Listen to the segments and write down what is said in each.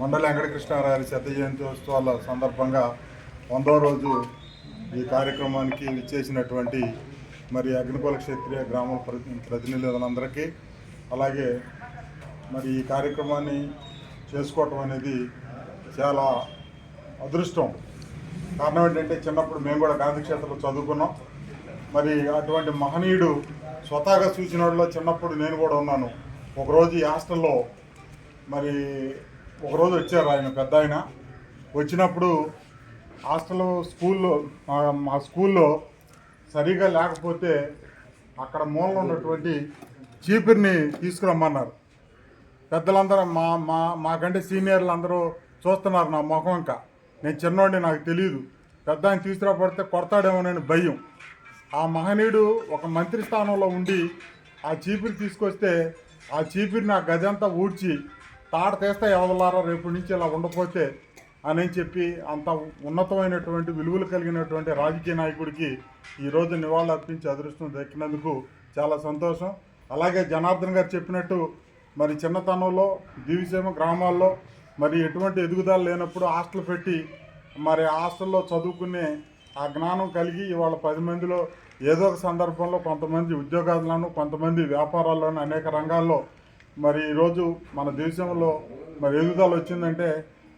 మండలి వెంకటకృష్ణారాయణ శత జయంతి ఉత్సవాల సందర్భంగా వందో రోజు ఈ కార్యక్రమానికి విచ్చేసినటువంటి మరి అగ్నిపల క్షేత్రీయ గ్రామ ప్రతినిధులందరికీ అలాగే మరి ఈ కార్యక్రమాన్ని చేసుకోవటం అనేది చాలా అదృష్టం. కారణం ఏంటంటే చిన్నప్పుడు మేము కూడా గాంధీ క్షేత్రంలో చదువుకున్నాం. మరి అటువంటి మహనీయుడు స్వతహాగా చూసిన వాళ్ళలో చిన్నప్పుడు నేను కూడా ఉన్నాను. ఒకరోజు ఈ హాస్టల్లో మరి ఒకరోజు వచ్చారు ఆయన పెద్ద ఆయన. వచ్చినప్పుడు హాస్టల్ స్కూల్లో మా- మా స్కూల్లో సరిగా లేకపోతే అక్కడ మూలలో ఉన్నటువంటి చీపురిని తీసుకురమ్మన్నారు. పెద్దలందరూ మా మా మాకంటే సీనియర్లు అందరూ చూస్తున్నారు నా ముఖం ఇంకా. నేను చిన్నోడిని నాకు తెలియదు పెద్ద ఆయన తీసుకురాబడితే కొడతాడేమోనని భయం. ఆ మహనీయుడు ఒక మంత్రి స్థానంలో ఉండి ఆ చీపురి తీసుకొస్తే ఆ చీపురిని ఆ గదంతా ఊడ్చి తాట తీస్తే ఎవలారా రేపు నుంచి ఇలా ఉండకపోతే అని చెప్పి అంత ఉన్నతమైనటువంటి విలువలు కలిగినటువంటి రాజకీయ నాయకుడికి ఈరోజు నివాళులు అర్పించి అదృష్టం దక్కినందుకు చాలా సంతోషం. అలాగే జనార్దన్ గారు చెప్పినట్టు మరి చిన్నతనంలో దివిసీమ గ్రామాల్లో మరి ఎటువంటి ఎదుగుదల లేనప్పుడు హాస్టల్ పెట్టి మరి హాస్టల్లో చదువుకునే ఆ జ్ఞానం కలిగి ఇవాళ పది మందిలో ఏదో ఒక సందర్భంలో కొంతమంది ఉద్యోగాలను కొంతమంది వ్యాపారాల్లోనూ అనేక రంగాల్లో మరి ఈరోజు మన దేశంలో మరి ఎదుగుదల వచ్చిందంటే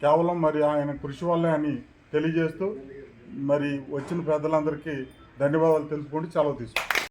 కేవలం మరి ఆయన కృషి వల్లే అని తెలియజేస్తూ మరి వచ్చిన పెద్దలందరికీ ధన్యవాదాలు తెలుపుకుంటూ సెలవు తీసుకుంటాం